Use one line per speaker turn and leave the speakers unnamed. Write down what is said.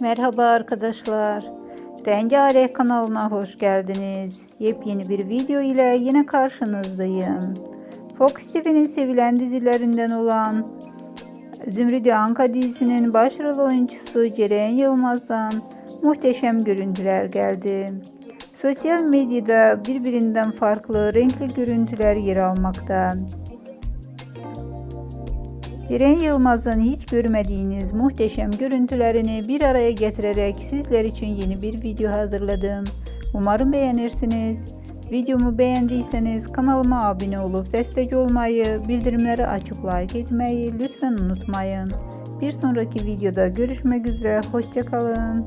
Merhaba arkadaşlar. Rengarenk kanalına hoş geldiniz. Yepyeni bir video ile yine karşınızdayım. Fox TV'nin sevilen dizilerinden olan Zümrüdü Anka dizisinin başrol oyuncusu Ceren Yılmaz'dan muhteşem görüntüler geldi. Sosyal medyada birbirinden farklı renkli görüntüler yer almakta. Ceren Yılmaz'ın hiç görmediğiniz muhteşem görüntülerini bir araya getirerek sizler için yeni bir video hazırladım. Umarım beğenirsiniz. Videomu beğendiyseniz kanalıma abone olup destek olmayı, bildirimleri açıp like etmeyi lütfen unutmayın. Bir sonraki videoda görüşmek üzere, hoşçakalın.